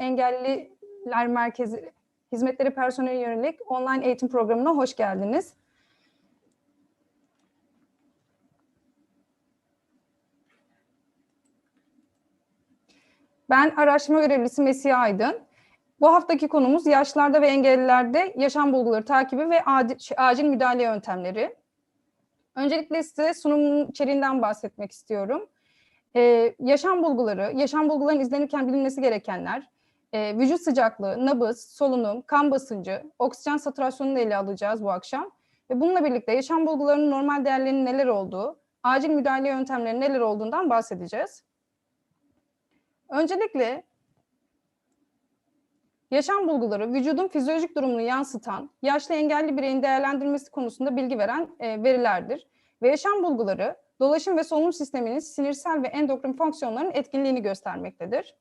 Engelliler Merkezi Hizmetleri Personeli Yönelik online eğitim programına hoş geldiniz. Ben araştırma görevlisi Mesih Aydın. Bu haftaki konumuz yaşlarda ve engellilerde yaşam bulguları takibi ve acil, acil müdahale yöntemleri. Öncelikle size sunumun içeriğinden bahsetmek istiyorum. Ee, yaşam bulguları, yaşam bulgularının izlenirken bilinmesi gerekenler, e, vücut sıcaklığı, nabız, solunum, kan basıncı, oksijen satürasyonunu ele alacağız bu akşam. Ve bununla birlikte yaşam bulgularının normal değerlerinin neler olduğu, acil müdahale yöntemlerinin neler olduğundan bahsedeceğiz. Öncelikle yaşam bulguları vücudun fizyolojik durumunu yansıtan, yaşlı engelli bireyin değerlendirmesi konusunda bilgi veren e, verilerdir. Ve yaşam bulguları dolaşım ve solunum sisteminin sinirsel ve endokrin fonksiyonlarının etkinliğini göstermektedir.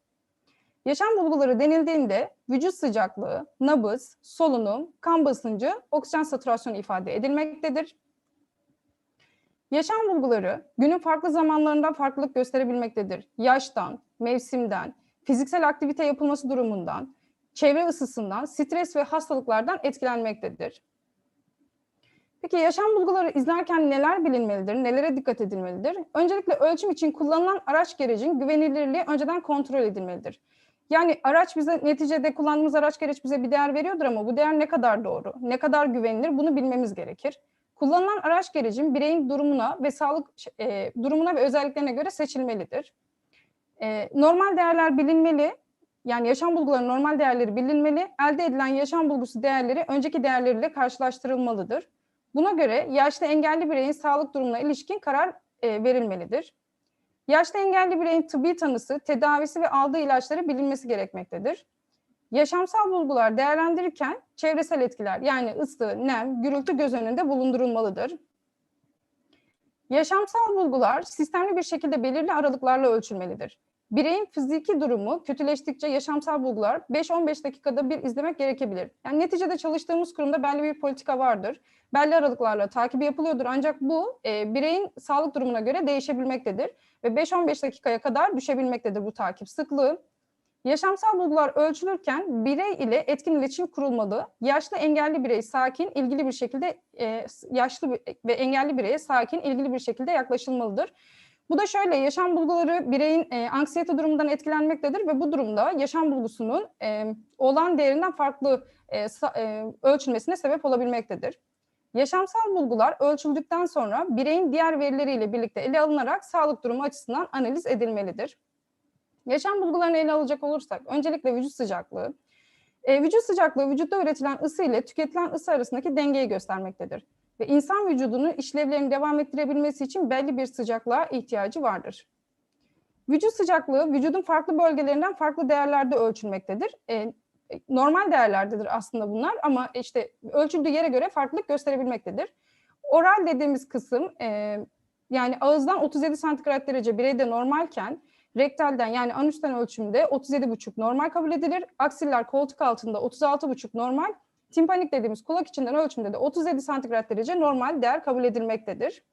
Yaşam bulguları denildiğinde vücut sıcaklığı, nabız, solunum, kan basıncı, oksijen satürasyonu ifade edilmektedir. Yaşam bulguları günün farklı zamanlarında farklılık gösterebilmektedir. Yaştan, mevsimden, fiziksel aktivite yapılması durumundan, çevre ısısından, stres ve hastalıklardan etkilenmektedir. Peki yaşam bulguları izlerken neler bilinmelidir, nelere dikkat edilmelidir? Öncelikle ölçüm için kullanılan araç gerecin güvenilirliği önceden kontrol edilmelidir. Yani araç bize neticede kullandığımız araç gereç bize bir değer veriyordur ama bu değer ne kadar doğru, ne kadar güvenilir bunu bilmemiz gerekir. Kullanılan araç gerecin bireyin durumuna ve sağlık e, durumuna ve özelliklerine göre seçilmelidir. E, normal değerler bilinmeli, yani yaşam bulgularının normal değerleri bilinmeli, elde edilen yaşam bulgusu değerleri önceki değerleriyle karşılaştırılmalıdır. Buna göre yaşlı engelli bireyin sağlık durumuna ilişkin karar e, verilmelidir. Yaşlı engelli bireyin tıbbi tanısı, tedavisi ve aldığı ilaçları bilinmesi gerekmektedir. Yaşamsal bulgular değerlendirirken çevresel etkiler yani ısı, nem, gürültü göz önünde bulundurulmalıdır. Yaşamsal bulgular sistemli bir şekilde belirli aralıklarla ölçülmelidir. Bireyin fiziki durumu kötüleştikçe yaşamsal bulgular 5-15 dakikada bir izlemek gerekebilir. Yani neticede çalıştığımız kurumda belli bir politika vardır. Belli aralıklarla takibi yapılıyordur ancak bu e, bireyin sağlık durumuna göre değişebilmektedir. Ve 5-15 dakikaya kadar düşebilmektedir bu takip sıklığı. Yaşamsal bulgular ölçülürken birey ile etkin iletişim kurulmalı. Yaşlı engelli birey sakin, ilgili bir şekilde e, yaşlı ve engelli bireye sakin, ilgili bir şekilde yaklaşılmalıdır. Bu da şöyle, yaşam bulguları bireyin e, anksiyete durumundan etkilenmektedir ve bu durumda yaşam bulgusunun e, olan değerinden farklı e, sa, e, ölçülmesine sebep olabilmektedir. Yaşamsal bulgular ölçüldükten sonra bireyin diğer verileriyle birlikte ele alınarak sağlık durumu açısından analiz edilmelidir. Yaşam bulgularını ele alacak olursak, öncelikle vücut sıcaklığı. E, vücut sıcaklığı vücutta üretilen ısı ile tüketilen ısı arasındaki dengeyi göstermektedir ve insan vücudunun işlevlerini devam ettirebilmesi için belli bir sıcaklığa ihtiyacı vardır. Vücut sıcaklığı vücudun farklı bölgelerinden farklı değerlerde ölçülmektedir. E, normal değerlerdedir aslında bunlar ama işte ölçüldüğü yere göre farklılık gösterebilmektedir. Oral dediğimiz kısım e, yani ağızdan 37 santigrat derece bireyde normalken rektalden yani anüsten ölçümde 37,5 normal kabul edilir. Aksiller koltuk altında 36,5 normal, Timpanik dediğimiz kulak içinden ölçümde de 37 santigrat derece normal değer kabul edilmektedir.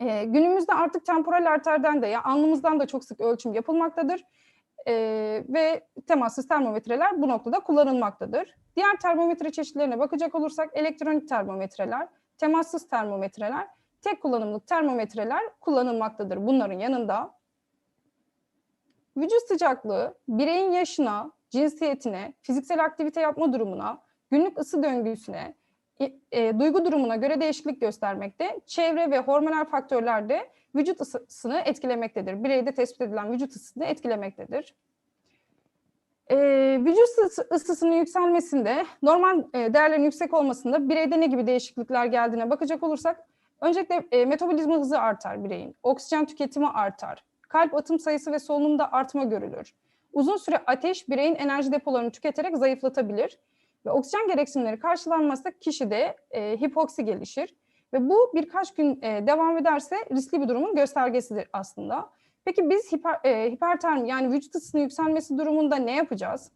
Ee, günümüzde artık temporal arterden de ya alnımızdan da çok sık ölçüm yapılmaktadır. Ee, ve temassız termometreler bu noktada kullanılmaktadır. Diğer termometre çeşitlerine bakacak olursak elektronik termometreler, temassız termometreler, tek kullanımlık termometreler kullanılmaktadır bunların yanında. Vücut sıcaklığı bireyin yaşına, cinsiyetine, fiziksel aktivite yapma durumuna, günlük ısı döngüsüne, e, duygu durumuna göre değişiklik göstermekte. Çevre ve hormonal faktörler de vücut ısısını etkilemektedir. Bireyde tespit edilen vücut ısısını etkilemektedir. E, vücut ısısının yükselmesinde, normal e, değerlerin yüksek olmasında bireyde ne gibi değişiklikler geldiğine bakacak olursak, öncelikle e, metabolizma hızı artar bireyin, oksijen tüketimi artar, kalp atım sayısı ve solunumda artma görülür. Uzun süre ateş bireyin enerji depolarını tüketerek zayıflatabilir ve oksijen gereksinimleri karşılanmazsa kişide e, hipoksi gelişir. Ve bu birkaç gün e, devam ederse riskli bir durumun göstergesidir aslında. Peki biz hiper, e, hipertermi yani vücut ısısının yükselmesi durumunda ne yapacağız?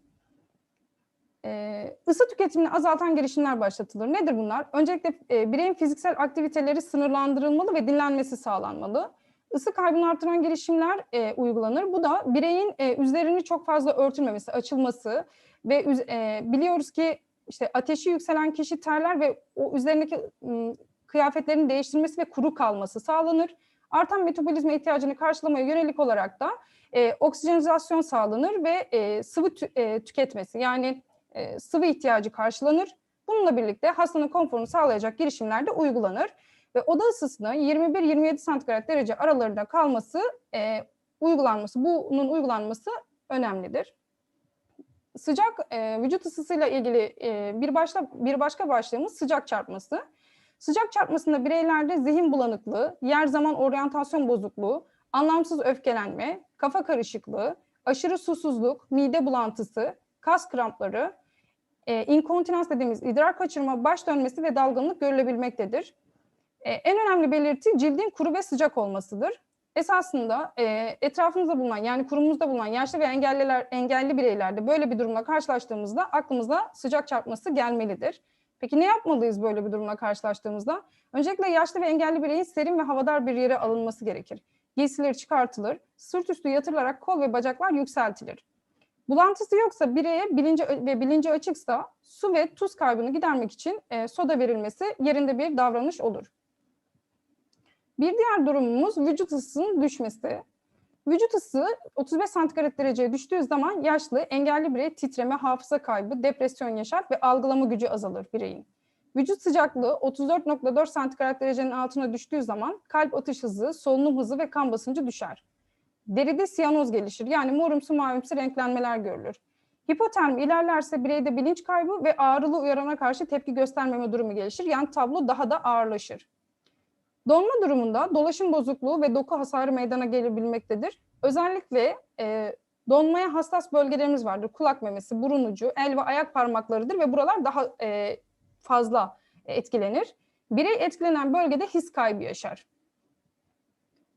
E, ısı tüketimini azaltan girişimler başlatılır. Nedir bunlar? Öncelikle e, bireyin fiziksel aktiviteleri sınırlandırılmalı ve dinlenmesi sağlanmalı. Isı kaybını artıran girişimler e, uygulanır. Bu da bireyin e, üzerini çok fazla örtülmemesi, açılması ve e, biliyoruz ki işte ateşi yükselen kişi terler ve o üzerindeki ım, kıyafetlerini değiştirmesi ve kuru kalması sağlanır. Artan metabolizma ihtiyacını karşılamaya yönelik olarak da e, oksijenizasyon sağlanır ve e, sıvı tü- e, tüketmesi yani e, sıvı ihtiyacı karşılanır. Bununla birlikte hastanın konforunu sağlayacak girişimler de uygulanır ve oda ısısının 21-27 santigrat derece aralarında kalması, e, uygulanması, bunun uygulanması önemlidir. Sıcak e, vücut ısısıyla ilgili e, bir başla bir başka başlığımız sıcak çarpması. Sıcak çarpmasında bireylerde zihin bulanıklığı, yer zaman oryantasyon bozukluğu, anlamsız öfkelenme, kafa karışıklığı, aşırı susuzluk, mide bulantısı, kas krampları, e, inkontinans dediğimiz idrar kaçırma, baş dönmesi ve dalgınlık görülebilmektedir. E, en önemli belirti cildin kuru ve sıcak olmasıdır. Esasında e, etrafımızda bulunan yani kurumumuzda bulunan yaşlı ve engelliler, engelli bireylerde böyle bir durumla karşılaştığımızda aklımıza sıcak çarpması gelmelidir. Peki ne yapmalıyız böyle bir durumla karşılaştığımızda? Öncelikle yaşlı ve engelli bireyin serin ve havadar bir yere alınması gerekir. Giysileri çıkartılır, sırt üstü yatırılarak kol ve bacaklar yükseltilir. Bulantısı yoksa bireye bilinci ve bilinci açıksa su ve tuz kaybını gidermek için e, soda verilmesi yerinde bir davranış olur. Bir diğer durumumuz vücut ısısının düşmesi. Vücut ısı 35 santigrat dereceye düştüğü zaman yaşlı, engelli birey titreme, hafıza kaybı, depresyon yaşar ve algılama gücü azalır bireyin. Vücut sıcaklığı 34.4 santigrat derecenin altına düştüğü zaman kalp atış hızı, solunum hızı ve kan basıncı düşer. Deride siyanoz gelişir yani morumsu mavimsi renklenmeler görülür. Hipotermi ilerlerse bireyde bilinç kaybı ve ağrılı uyarana karşı tepki göstermeme durumu gelişir. Yani tablo daha da ağırlaşır. Donma durumunda dolaşım bozukluğu ve doku hasarı meydana gelebilmektedir. Özellikle e, donmaya hassas bölgelerimiz vardır. Kulak memesi, burun ucu, el ve ayak parmaklarıdır ve buralar daha e, fazla etkilenir. Birey etkilenen bölgede his kaybı yaşar.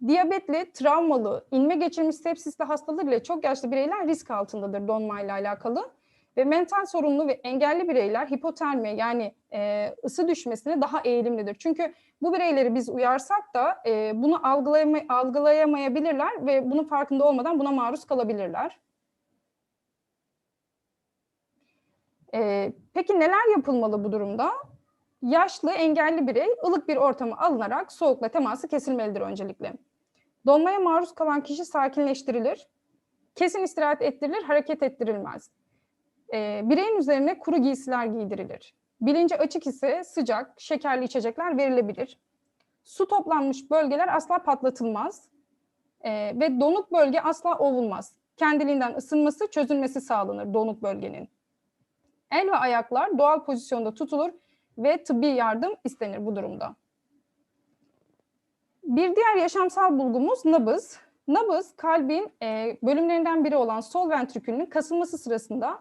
Diyabetli, travmalı, inme geçirmiş sepsisli hastalar ile çok yaşlı bireyler risk altındadır donmayla alakalı. Ve mental sorunlu ve engelli bireyler hipotermi yani e, ısı düşmesine daha eğilimlidir. Çünkü bu bireyleri biz uyarsak da e, bunu algılayama, algılayamayabilirler ve bunun farkında olmadan buna maruz kalabilirler. E, peki neler yapılmalı bu durumda? Yaşlı, engelli birey ılık bir ortama alınarak soğukla teması kesilmelidir öncelikle. Donmaya maruz kalan kişi sakinleştirilir, kesin istirahat ettirilir, hareket ettirilmez. E, bireyin üzerine kuru giysiler giydirilir. Bilinci açık ise sıcak, şekerli içecekler verilebilir. Su toplanmış bölgeler asla patlatılmaz e, ve donuk bölge asla ovulmaz. Kendiliğinden ısınması, çözülmesi sağlanır donuk bölgenin. El ve ayaklar doğal pozisyonda tutulur ve tıbbi yardım istenir bu durumda. Bir diğer yaşamsal bulgumuz nabız. Nabız kalbin e, bölümlerinden biri olan sol ventrikülünün kasılması sırasında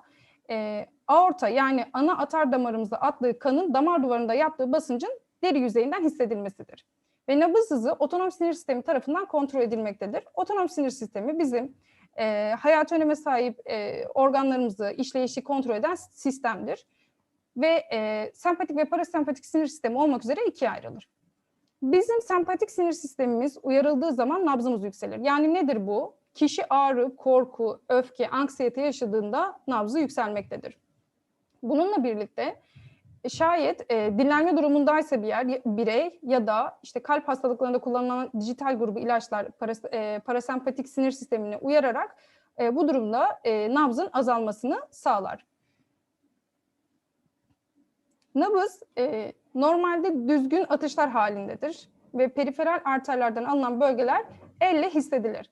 e, aorta yani ana atar damarımıza attığı kanın damar duvarında yaptığı basıncın deri yüzeyinden hissedilmesidir. Ve nabız hızı otonom sinir sistemi tarafından kontrol edilmektedir. Otonom sinir sistemi bizim e, hayat öneme sahip e, organlarımızı, işleyişi kontrol eden sistemdir. Ve e, sempatik ve parasempatik sinir sistemi olmak üzere ikiye ayrılır. Bizim sempatik sinir sistemimiz uyarıldığı zaman nabzımız yükselir. Yani nedir bu? Kişi ağrı, korku, öfke, anksiyete yaşadığında nabzı yükselmektedir. Bununla birlikte şayet e, dinlenme durumundaysa bir yer, birey ya da işte kalp hastalıklarında kullanılan dijital grubu ilaçlar paras, e, parasempatik sinir sistemini uyararak e, bu durumda e, nabzın azalmasını sağlar. Nabız e, normalde düzgün atışlar halindedir ve periferal arterlerden alınan bölgeler elle hissedilir.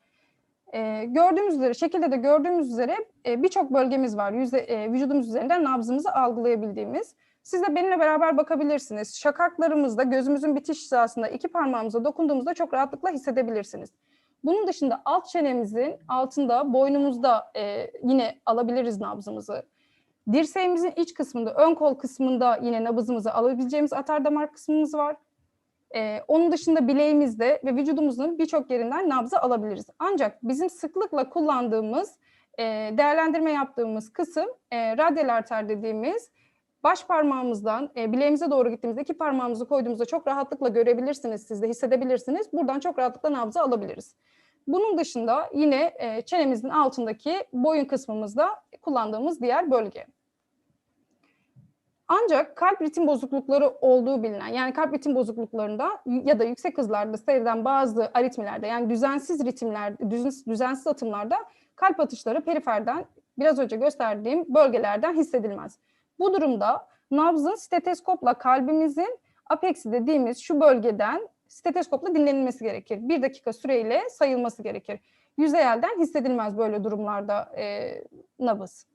E, gördüğümüz üzere, şekilde de gördüğümüz üzere e, birçok bölgemiz var yüze, e, vücudumuz üzerinden nabzımızı algılayabildiğimiz. Siz de benimle beraber bakabilirsiniz. Şakaklarımızda, gözümüzün bitiş hizasında iki parmağımıza dokunduğumuzda çok rahatlıkla hissedebilirsiniz. Bunun dışında alt çenemizin altında, boynumuzda e, yine alabiliriz nabzımızı. Dirseğimizin iç kısmında, ön kol kısmında yine nabızımızı alabileceğimiz atar damar kısmımız var. Ee, onun dışında bileğimizde ve vücudumuzun birçok yerinden nabzı alabiliriz. Ancak bizim sıklıkla kullandığımız, e, değerlendirme yaptığımız kısım e, radyal arter dediğimiz baş parmağımızdan e, bileğimize doğru gittiğimizde iki parmağımızı koyduğumuzda çok rahatlıkla görebilirsiniz, siz de hissedebilirsiniz. Buradan çok rahatlıkla nabzı alabiliriz. Bunun dışında yine e, çenemizin altındaki boyun kısmımızda kullandığımız diğer bölge. Ancak kalp ritim bozuklukları olduğu bilinen yani kalp ritim bozukluklarında ya da yüksek hızlarda seyreden bazı aritmilerde yani düzensiz ritimler, düzensiz atımlarda kalp atışları periferden biraz önce gösterdiğim bölgelerden hissedilmez. Bu durumda nabzın steteskopla kalbimizin apeksi dediğimiz şu bölgeden steteskopla dinlenilmesi gerekir. Bir dakika süreyle sayılması gerekir. Yüzeyelden hissedilmez böyle durumlarda e, nabız.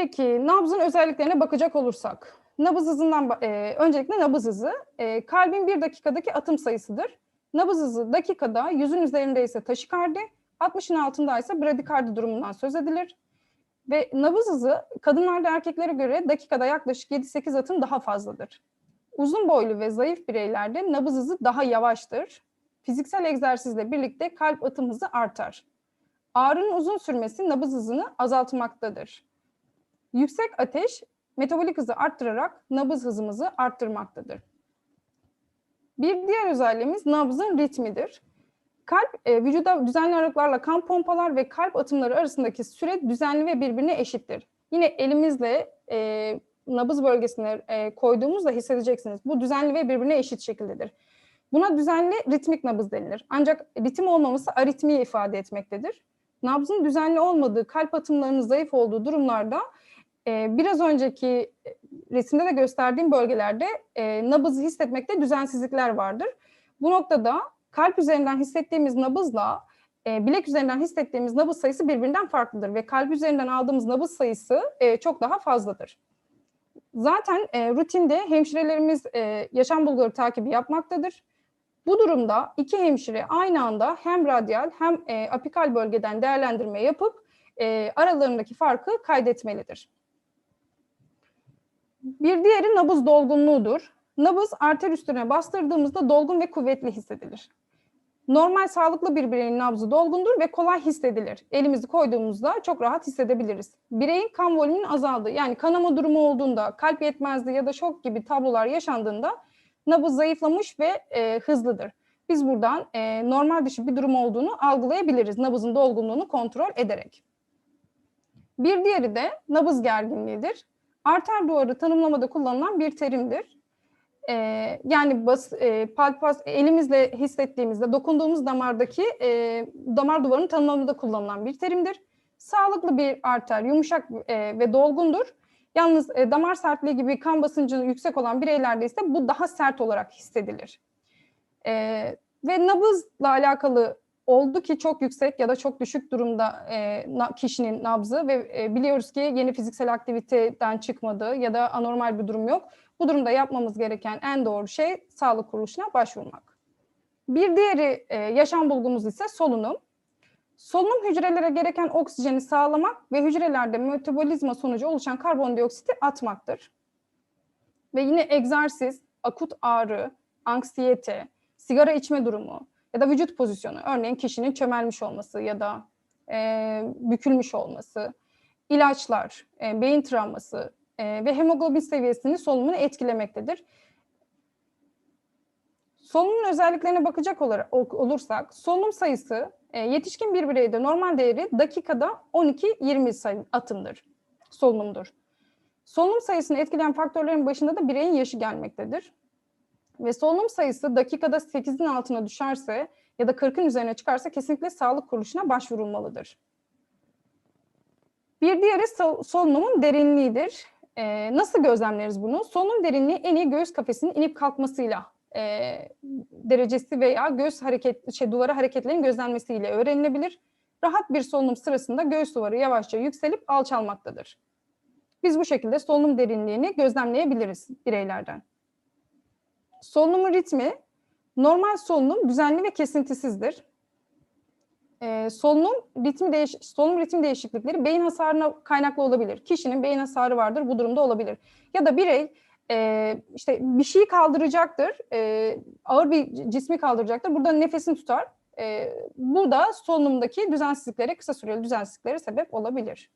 Peki nabzın özelliklerine bakacak olursak. Nabız hızından, e, öncelikle nabız hızı. E, kalbin bir dakikadaki atım sayısıdır. Nabız hızı dakikada 100'ün üzerinde ise taşikardi, 60'ın altında ise bradikardi durumundan söz edilir. Ve nabız hızı kadınlarda erkeklere göre dakikada yaklaşık 7-8 atım daha fazladır. Uzun boylu ve zayıf bireylerde nabız hızı daha yavaştır. Fiziksel egzersizle birlikte kalp atım hızı artar. Ağrının uzun sürmesi nabız hızını azaltmaktadır. Yüksek ateş metabolik hızı arttırarak nabız hızımızı arttırmaktadır. Bir diğer özelliğimiz nabzın ritmidir. Kalp e, vücuda düzenli aralıklarla kan pompalar ve kalp atımları arasındaki süre düzenli ve birbirine eşittir. Yine elimizle e, nabız bölgesine e, koyduğumuzda hissedeceksiniz. Bu düzenli ve birbirine eşit şekildedir. Buna düzenli ritmik nabız denilir. Ancak ritim olmaması aritmiyi ifade etmektedir. Nabzın düzenli olmadığı, kalp atımlarının zayıf olduğu durumlarda e, biraz önceki resimde de gösterdiğim bölgelerde e, nabızı hissetmekte düzensizlikler vardır. Bu noktada kalp üzerinden hissettiğimiz nabızla e, bilek üzerinden hissettiğimiz nabız sayısı birbirinden farklıdır ve kalp üzerinden aldığımız nabız sayısı e, çok daha fazladır. Zaten e, rutinde hemşirelerimiz e, yaşam bulguları takibi yapmaktadır. Bu durumda iki hemşire aynı anda hem radyal hem e, apikal bölgeden değerlendirme yapıp e, aralarındaki farkı kaydetmelidir. Bir diğeri nabız dolgunluğudur. Nabız arter üstüne bastırdığımızda dolgun ve kuvvetli hissedilir. Normal sağlıklı bir bireyin nabzı dolgundur ve kolay hissedilir. Elimizi koyduğumuzda çok rahat hissedebiliriz. Bireyin kan volümünün azaldığı yani kanama durumu olduğunda, kalp yetmezliği ya da şok gibi tablolar yaşandığında nabız zayıflamış ve e, hızlıdır. Biz buradan e, normal dışı bir durum olduğunu algılayabiliriz nabızın dolgunluğunu kontrol ederek. Bir diğeri de nabız gerginliğidir. Arter duvarı tanımlamada kullanılan bir terimdir. Ee, yani bas, e, palpas elimizle hissettiğimizde dokunduğumuz damardaki e, damar duvarının tanımlamada kullanılan bir terimdir. Sağlıklı bir arter yumuşak e, ve dolgundur. Yalnız e, damar sertliği gibi kan basıncı yüksek olan bireylerde ise bu daha sert olarak hissedilir. E, ve nabızla alakalı oldu ki çok yüksek ya da çok düşük durumda e, kişinin nabzı ve e, biliyoruz ki yeni fiziksel aktiviteden çıkmadı ya da anormal bir durum yok. Bu durumda yapmamız gereken en doğru şey sağlık kuruluşuna başvurmak. Bir diğeri e, yaşam bulgumuz ise solunum. Solunum hücrelere gereken oksijeni sağlamak ve hücrelerde metabolizma sonucu oluşan karbondioksiti atmaktır. Ve yine egzersiz, akut ağrı, anksiyete, sigara içme durumu, ya da vücut pozisyonu. Örneğin kişinin çömelmiş olması ya da e, bükülmüş olması, ilaçlar, e, beyin travması e, ve hemoglobin seviyesini solunumunu etkilemektedir. Solunum özelliklerine bakacak olursak, solunum sayısı e, yetişkin bir bireyde normal değeri dakikada 12-20 atımdır, solunumdur. Solunum sayısını etkileyen faktörlerin başında da bireyin yaşı gelmektedir ve solunum sayısı dakikada 8'in altına düşerse ya da 40'ın üzerine çıkarsa kesinlikle sağlık kuruluşuna başvurulmalıdır. Bir diğeri sol solunumun derinliğidir. Ee, nasıl gözlemleriz bunu? Solunum derinliği en iyi göğüs kafesinin inip kalkmasıyla e, derecesi veya göğüs hareket şey duvarı hareketlerinin gözlenmesiyle öğrenilebilir. Rahat bir solunum sırasında göğüs duvarı yavaşça yükselip alçalmaktadır. Biz bu şekilde solunum derinliğini gözlemleyebiliriz bireylerden. Solunumun ritmi normal solunum düzenli ve kesintisizdir. Ee, solunum ritmi değiş solunum ritmi değişiklikleri beyin hasarına kaynaklı olabilir. Kişinin beyin hasarı vardır bu durumda olabilir. Ya da birey e, işte bir şeyi kaldıracaktır, e, ağır bir cismi kaldıracaktır. Burada nefesini tutar. E, bu da solunumdaki düzensizliklere, kısa süreli düzensizliklere sebep olabilir.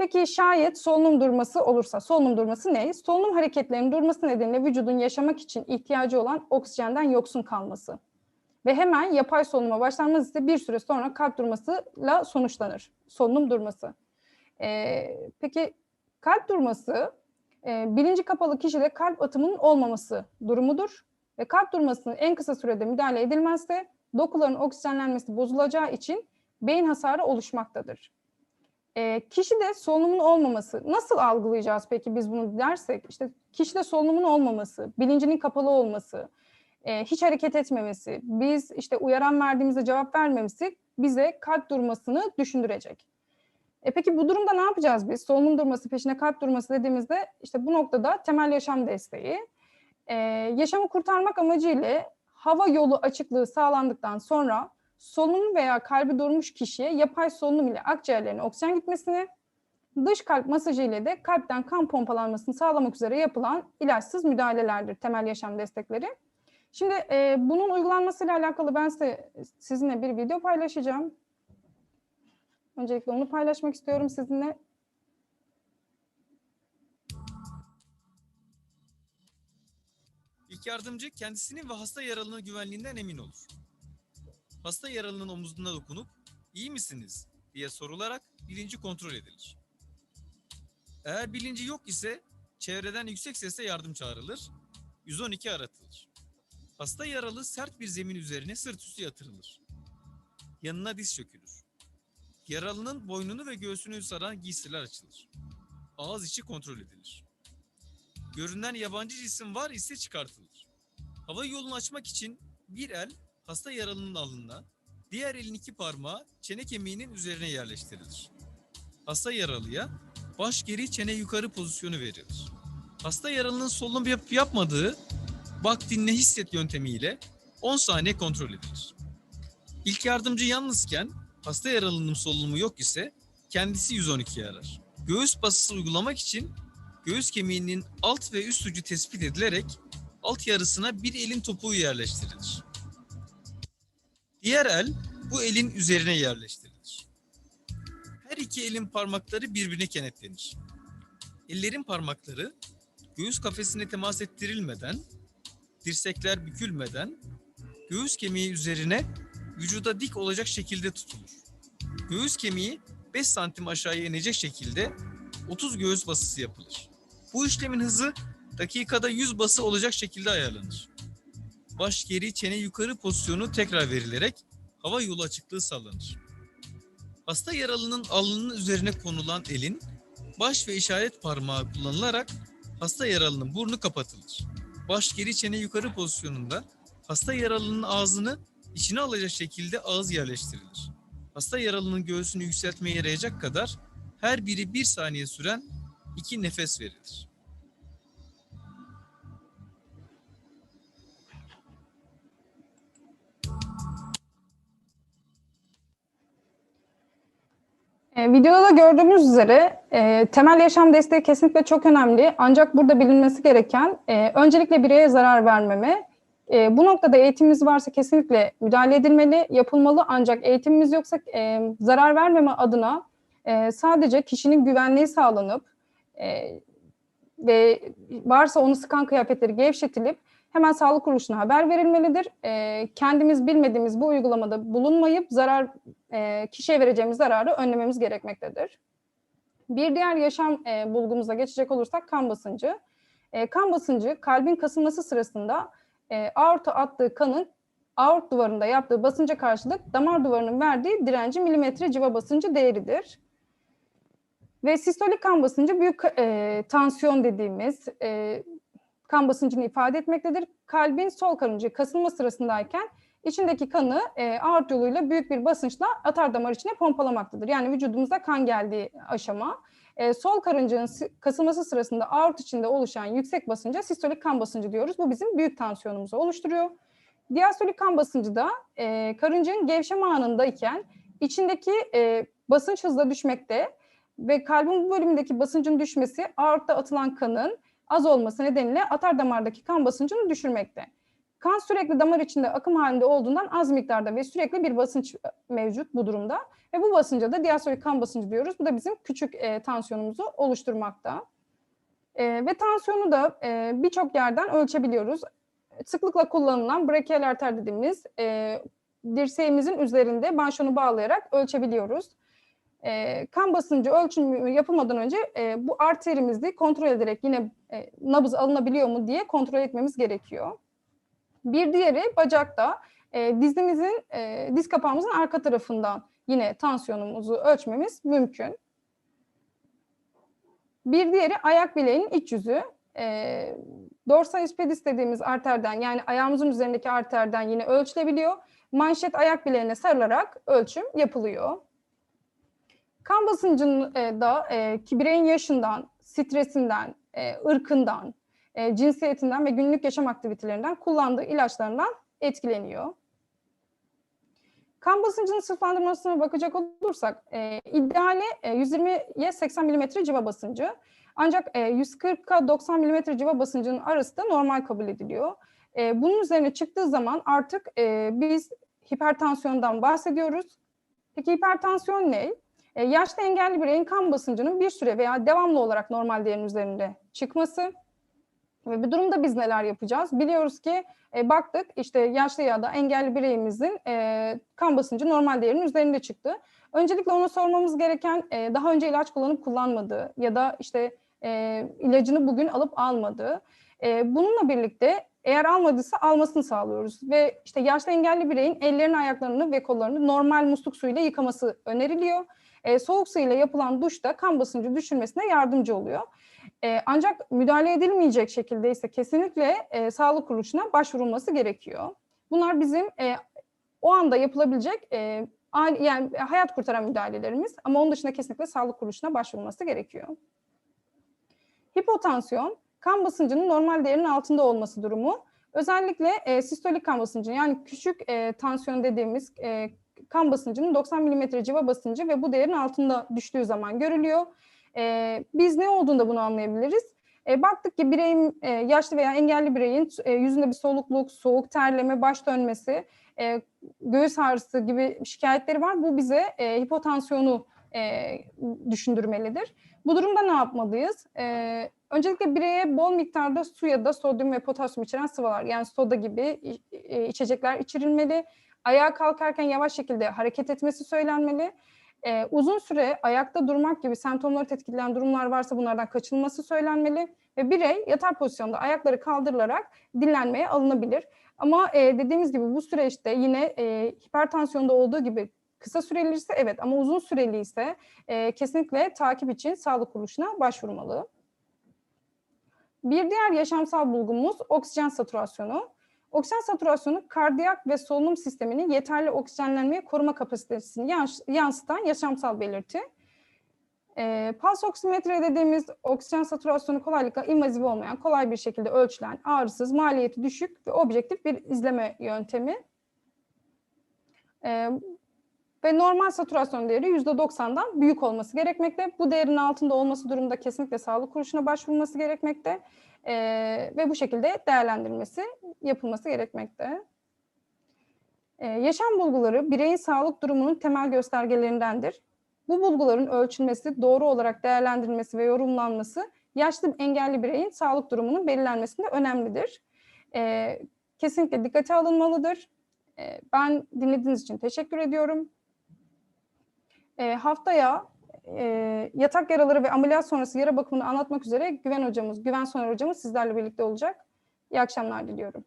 Peki şayet solunum durması olursa, solunum durması ne? Solunum hareketlerinin durması nedeniyle vücudun yaşamak için ihtiyacı olan oksijenden yoksun kalması. Ve hemen yapay solunuma başlanması ise bir süre sonra kalp durmasıyla sonuçlanır. Solunum durması. Ee, peki kalp durması e, bilinci kapalı kişide kalp atımının olmaması durumudur. Ve kalp durmasının en kısa sürede müdahale edilmezse dokuların oksijenlenmesi bozulacağı için beyin hasarı oluşmaktadır. E, kişide solunumun olmaması, nasıl algılayacağız peki biz bunu dersek? İşte kişide solunumun olmaması, bilincinin kapalı olması, e, hiç hareket etmemesi, biz işte uyaran verdiğimizde cevap vermemesi bize kalp durmasını düşündürecek. E peki bu durumda ne yapacağız biz? Solunum durması peşine kalp durması dediğimizde işte bu noktada temel yaşam desteği, e, yaşamı kurtarmak amacıyla hava yolu açıklığı sağlandıktan sonra solunum veya kalbi durmuş kişiye yapay solunum ile akciğerlerine oksijen gitmesini, dış kalp masajı ile de kalpten kan pompalanmasını sağlamak üzere yapılan ilaçsız müdahalelerdir temel yaşam destekleri. Şimdi e, bunun uygulanmasıyla alakalı ben size sizinle bir video paylaşacağım. Öncelikle onu paylaşmak istiyorum sizinle. İlk yardımcı kendisinin ve hasta yaralının güvenliğinden emin olur. Hasta yaralının omuzuna dokunup iyi misiniz diye sorularak bilinci kontrol edilir. Eğer bilinci yok ise çevreden yüksek sesle yardım çağrılır, 112 aratılır. Hasta yaralı sert bir zemin üzerine sırt üstü yatırılır. Yanına diz çökülür. Yaralının boynunu ve göğsünü saran giysiler açılır. Ağız içi kontrol edilir. Görünen yabancı cisim var ise çıkartılır. Hava yolunu açmak için bir el hasta yaralının alnına, diğer elin iki parmağı çene kemiğinin üzerine yerleştirilir. Hasta yaralıya baş geri çene yukarı pozisyonu verilir. Hasta yaralının solunum yapıp yapmadığı bak dinle hisset yöntemiyle 10 saniye kontrol edilir. İlk yardımcı yalnızken hasta yaralının solunumu yok ise kendisi 112'yi arar. Göğüs basısı uygulamak için göğüs kemiğinin alt ve üst ucu tespit edilerek alt yarısına bir elin topuğu yerleştirilir. Diğer el bu elin üzerine yerleştirilir. Her iki elin parmakları birbirine kenetlenir. Ellerin parmakları göğüs kafesine temas ettirilmeden, dirsekler bükülmeden göğüs kemiği üzerine vücuda dik olacak şekilde tutulur. Göğüs kemiği 5 santim aşağıya inecek şekilde 30 göğüs basısı yapılır. Bu işlemin hızı dakikada 100 bası olacak şekilde ayarlanır. Baş geri çene yukarı pozisyonu tekrar verilerek hava yolu açıklığı sağlanır. Hasta yaralının alnının üzerine konulan elin baş ve işaret parmağı kullanılarak hasta yaralının burnu kapatılır. Baş geri çene yukarı pozisyonunda hasta yaralının ağzını içine alacak şekilde ağız yerleştirilir. Hasta yaralının göğsünü yükseltmeye yarayacak kadar her biri bir saniye süren iki nefes verilir. E, videoda da gördüğümüz üzere e, temel yaşam desteği kesinlikle çok önemli. Ancak burada bilinmesi gereken e, öncelikle bireye zarar vermeme. E, bu noktada eğitimimiz varsa kesinlikle müdahale edilmeli, yapılmalı. Ancak eğitimimiz yoksa e, zarar vermeme adına e, sadece kişinin güvenliği sağlanıp e, ve varsa onu sıkan kıyafetleri gevşetilip hemen sağlık kuruluşuna haber verilmelidir. E, kendimiz bilmediğimiz bu uygulamada bulunmayıp zarar e, kişiye vereceğimiz zararı önlememiz gerekmektedir. Bir diğer yaşam e, bulgumuza geçecek olursak kan basıncı. E, kan basıncı kalbin kasılması sırasında e, aorta attığı kanın aort duvarında yaptığı basınca karşılık damar duvarının verdiği direnci milimetre civa basıncı değeridir. Ve sistolik kan basıncı büyük e, tansiyon dediğimiz e, kan basıncını ifade etmektedir. Kalbin sol karıncığı kasılma sırasındayken içindeki kanı e, aort yoluyla büyük bir basınçla atar damar içine pompalamaktadır. Yani vücudumuza kan geldiği aşama. E, sol karıncığın kasılması sırasında aort içinde oluşan yüksek basınca sistolik kan basıncı diyoruz. Bu bizim büyük tansiyonumuzu oluşturuyor. Diastolik kan basıncı da e, karıncığın gevşeme anındayken içindeki e, basınç hızla düşmekte ve kalbin bu bölümündeki basıncın düşmesi aortta atılan kanın az olması nedeniyle atar damardaki kan basıncını düşürmekte. Kan sürekli damar içinde akım halinde olduğundan az miktarda ve sürekli bir basınç mevcut bu durumda. Ve bu basınca da diastolik kan basıncı diyoruz. Bu da bizim küçük e, tansiyonumuzu oluşturmakta. E, ve tansiyonu da e, birçok yerden ölçebiliyoruz. Sıklıkla kullanılan brachial arter dediğimiz e, dirseğimizin üzerinde banşonu bağlayarak ölçebiliyoruz. E, kan basıncı ölçümü yapılmadan önce e, bu arterimizi kontrol ederek yine e, nabız alınabiliyor mu diye kontrol etmemiz gerekiyor. Bir diğeri bacakta e, dizimizin, e, diz kapağımızın arka tarafından yine tansiyonumuzu ölçmemiz mümkün. Bir diğeri ayak bileğinin iç yüzü. E, dorsalis pedis dediğimiz arterden yani ayağımızın üzerindeki arterden yine ölçülebiliyor. Manşet ayak bileğine sarılarak ölçüm yapılıyor. Kan basıncının e, da e, ki bireyin yaşından, stresinden, e, ırkından, e, cinsiyetinden ve günlük yaşam aktivitelerinden kullandığı ilaçlarından etkileniyor. Kan basıncının sınıflandırmasına bakacak olursak e, ideali e, 120'ye 80 mm civa basıncı. Ancak e, 140'a 90 mm civa basıncının arası da normal kabul ediliyor. E, bunun üzerine çıktığı zaman artık e, biz hipertansiyondan bahsediyoruz. Peki hipertansiyon ne? E, yaşlı engelli bireyin kan basıncının bir süre veya devamlı olarak normal değerin üzerinde çıkması. Ve bu durumda biz neler yapacağız? Biliyoruz ki e, baktık işte yaşlı ya da engelli bireyimizin e, kan basıncı normal değerinin üzerinde çıktı. Öncelikle ona sormamız gereken e, daha önce ilaç kullanıp kullanmadığı ya da işte e, ilacını bugün alıp almadığı. E, bununla birlikte eğer almadıysa almasını sağlıyoruz. Ve işte yaşlı engelli bireyin ellerini, ayaklarını ve kollarını normal musluk suyuyla yıkaması öneriliyor. E, soğuk su ile yapılan duş da kan basıncı düşürmesine yardımcı oluyor. E, ancak müdahale edilmeyecek şekilde ise kesinlikle e, sağlık kuruluşuna başvurulması gerekiyor. Bunlar bizim e, o anda yapılabilecek e, ani- yani hayat kurtaran müdahalelerimiz ama onun dışında kesinlikle sağlık kuruluşuna başvurulması gerekiyor. Hipotansiyon, kan basıncının normal değerinin altında olması durumu. Özellikle e, sistolik kan basıncı yani küçük e, tansiyon dediğimiz e, kan basıncının 90 mm civa basıncı ve bu değerin altında düştüğü zaman görülüyor. E, biz ne olduğunda bunu anlayabiliriz? E, baktık ki bireyin, e, yaşlı veya engelli bireyin e, yüzünde bir solukluk, soğuk terleme, baş dönmesi, e, göğüs ağrısı gibi şikayetleri var. Bu bize e, hipotansiyonu e, düşündürmelidir. Bu durumda ne yapmalıyız? E, öncelikle bireye bol miktarda su ya da sodyum ve potasyum içeren sıvılar yani soda gibi i- içecekler içirilmeli. Ayağa kalkarken yavaş şekilde hareket etmesi söylenmeli. Ee, uzun süre ayakta durmak gibi semptomları tetikleyen durumlar varsa bunlardan kaçınılması söylenmeli ve birey yatar pozisyonda ayakları kaldırılarak dinlenmeye alınabilir. Ama e, dediğimiz gibi bu süreçte yine e, hipertansiyonda olduğu gibi kısa süreli ise evet ama uzun süreli ise e, kesinlikle takip için sağlık kuruluşuna başvurmalı. Bir diğer yaşamsal bulgumuz oksijen satürasyonu. Oksijen satürasyonu kardiyak ve solunum sisteminin yeterli oksijenlenmeye koruma kapasitesini yans- yansıtan yaşamsal belirti. E, pulse oksimetre dediğimiz oksijen satürasyonu kolaylıkla invaziv olmayan, kolay bir şekilde ölçülen, ağrısız, maliyeti düşük ve objektif bir izleme yöntemi. E, ve normal satürasyon değeri %90'dan büyük olması gerekmekte. Bu değerin altında olması durumunda kesinlikle sağlık kuruluşuna başvurulması gerekmekte. E, ve bu şekilde değerlendirilmesi yapılması gerekmekte. E, yaşam bulguları bireyin sağlık durumunun temel göstergelerindendir. Bu bulguların ölçülmesi, doğru olarak değerlendirilmesi ve yorumlanması yaşlı engelli bireyin sağlık durumunun belirlenmesinde önemlidir. E, kesinlikle dikkate alınmalıdır. Ben dinlediğiniz için teşekkür ediyorum. E, haftaya e, yatak yaraları ve ameliyat sonrası yara bakımını anlatmak üzere Güven hocamız, Güven Soner hocamız sizlerle birlikte olacak. İyi akşamlar diliyorum.